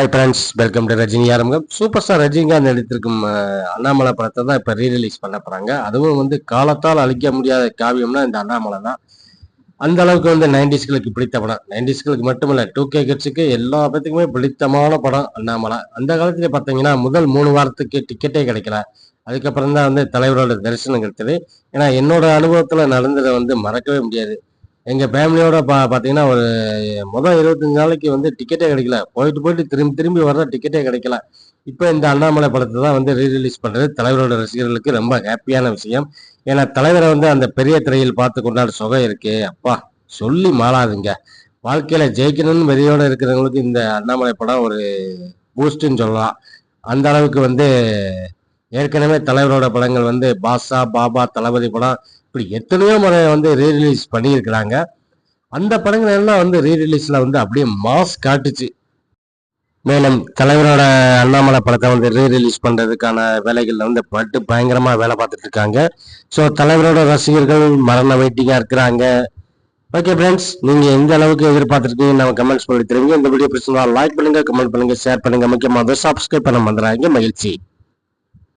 Hi friends welcome to Rajini ஆரம்பம் super star Rajinikanth நடித்திருக்கும் அண்ணாமலை படத்தை தான் இப்போ ரீரிலீஸ் பண்ண போகிறாங்க அதுவும் வந்து காலத்தால் அழிக்க முடியாத காவியம்னா இந்த அண்ணாமலை தான். அந்த அளவுக்கு வந்து நைன்டிஸ்களுக்கு பிடித்த படம். நைன்டிஸ்களுக்கு மட்டும் இல்லை டூ கே கிட்ஸுக்கு எல்லா பேத்துக்குமே பிடித்தமான படம் அண்ணாமலை. அந்த காலத்துல பார்த்தீங்கன்னா முதல் மூணு வாரத்துக்கு டிக்கெட்டே கிடைக்கல. அதுக்கப்புறம் தான் வந்து தலைவரோட தரிசனம் கிடைத்தது ஏன்னா என்னோட அனுபவத்தில் நடந்ததை வந்து மறக்கவே முடியாது. எங்கள் ஃபேமிலியோட பா பார்த்தீங்கன்னா ஒரு முதல் இருபத்தஞ்சு நாளைக்கு வந்து டிக்கெட்டே கிடைக்கல. போயிட்டு போயிட்டு திரும்பி திரும்பி வர்ற டிக்கெட்டே கிடைக்கல. இப்போ இந்த அண்ணாமலை படத்தை தான் வந்து ரீரிலீஸ் பண்ணுறது தலைவரோட ரசிகர்களுக்கு ரொம்ப ஹாப்பியான விஷயம். ஏன்னா தலைவரை வந்து அந்த பெரிய திரையில் பார்த்து கொண்டாட சுகம் இருக்கு. அப்பா சொல்லி மாறாதுங்க வாழ்க்கையில் ஜெயிக்கணும்னு வெறியோடு இருக்கிறவங்களுக்கு இந்த அண்ணாமலை படம் ஒரு பூஸ்ட்டுன்னு சொல்லலாம். அந்த அளவுக்கு வந்து ஏற்கனவே தலைவரோட படங்கள் வந்து பாஷா பாபா தளபதி படம் இப்படி எத்தனையோ முறை வந்து ரீரிலீஸ் பண்ணியிருக்கிறாங்க. அந்த படங்கள் எல்லாம் வந்து ரீரிலீஸ்ல வந்து அப்படியே மாஸ் காட்டுச்சு. மேலும் தலைவரோட அண்ணாமலை படத்தை வந்து ரீரிலீஸ் பண்ணுறதுக்கான வேலைகள்ல வந்து பட்டு பயங்கரமாக வேலை பார்த்துட்டு இருக்காங்க. ஸோ தலைவரோட ரசிகர்கள் மரண வெயிட்டிங்காக இருக்கிறாங்க. ஓகே ஃப்ரெண்ட்ஸ் நீங்கள் எந்த அளவுக்கு எதிர்பார்த்துருக்கீங்க நம்ம கமெண்ட்ஸ் பண்ணி தெரியுங்க இந்த வீடியோ பிடிச்சிருந்தா லைக் பண்ணுங்கள் கமெண்ட் பண்ணுங்கள் ஷேர் பண்ணுங்கள் முக்கியமாக சப்ஸ்கிரைப் பண்ண மறந்துடாதீங்க. மகிழ்ச்சி.